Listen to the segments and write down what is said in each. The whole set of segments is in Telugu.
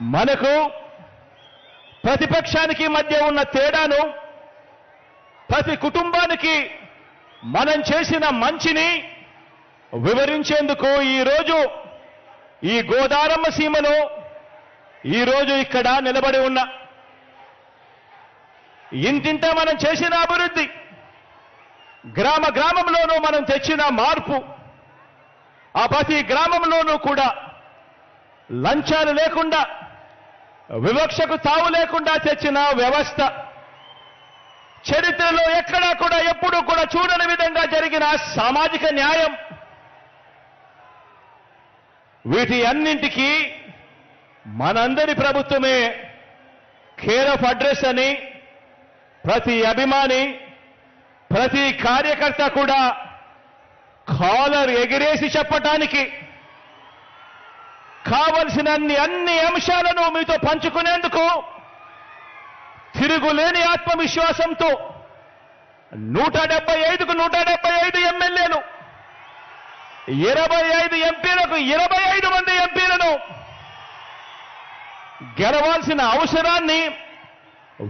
మనకు ప్రతిపక్షానికి మధ్య ఉన్న తేడాను ప్రతి కుటుంబానికి మనం చేసిన మంచిని వివరించేందుకు ఈరోజు ఈ గోదారమ్మ సీమలో ఈరోజు ఇక్కడ నిలబడి ఉన్న ఇంతింత మనం చేసిన అభివృద్ధి గ్రామ గ్రామంలోనూ మనం తెచ్చిన మార్పు ఆ ప్రతి గ్రామంలోనూ కూడా లంచాలు లేకుండా వివక్షకు తావు లేకుండా తెచ్చిన వ్యవస్థ. చరిత్రలో ఎక్కడా కూడా ఎప్పుడూ కూడా చూడని విధంగా జరిగిన సామాజిక న్యాయం. వీటి అన్నింటికీ మనందరి ప్రభుత్వమే కేర్ ఆఫ్ అడ్రస్ అని ప్రతి అభిమాని ప్రతి కార్యకర్త కూడా కాలర్ ఎగిరేసి చెప్పటానికి కావలసిన అన్ని అన్ని అంశాలను మీతో పంచుకునేందుకు తిరుగులేని ఆత్మవిశ్వాసంతో నూట డెబ్బై ఐదుకు నూట డెబ్బై ఐదు ఎమ్మెల్యేలు ఇరవై ఐదు ఎంపీలకు ఇరవై ఐదు మంది ఎంపీలను గెలవాల్సిన అవసరాన్ని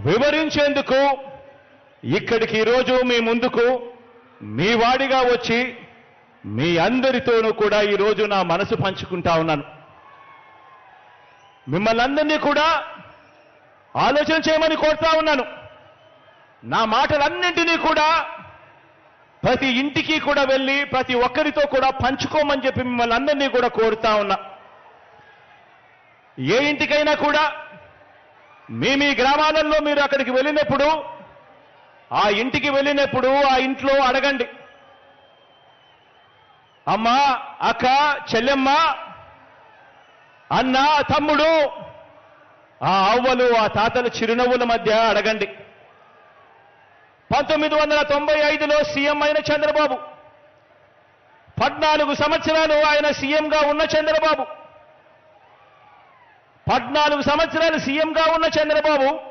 వివరించేందుకు ఇక్కడికి ఈరోజు మీ ముందుకు మీ వాడిగా వచ్చి మీ అందరితోనూ కూడా ఈరోజు నా మనసు పంచుకుంటా ఉన్నాను. మిమ్మల్ని అందరినీ కూడా ఆలోచన చేయమని కోరుతా ఉన్నాను. నా మాటలన్నింటినీ కూడా ప్రతి ఇంటికి కూడా వెళ్ళి ప్రతి ఒక్కరితో కూడా పంచుకోమని చెప్పి మిమ్మల్ని అందరినీ కూడా కోరుతా ఉన్నా. ఏ ఇంటికైనా కూడా మీ మీ గ్రామాలలో మీరు అక్కడికి వెళ్ళినప్పుడు ఆ ఇంటికి వెళ్ళినప్పుడు ఆ ఇంట్లో అడగండి. అమ్మా అక్క చెల్లెమ్మ అన్న తమ్ముడు ఆ అవ్వలు ఆ తాతల చిరునవ్వుల మధ్య అడగండి. పంతొమ్మిది వందల తొంభై ఐదులో సీఎం అయిన చంద్రబాబు పద్నాలుగు సంవత్సరాలు ఆయన సీఎంగా ఉన్న చంద్రబాబు పద్నాలుగు సంవత్సరాలు సీఎంగా ఉన్న చంద్రబాబు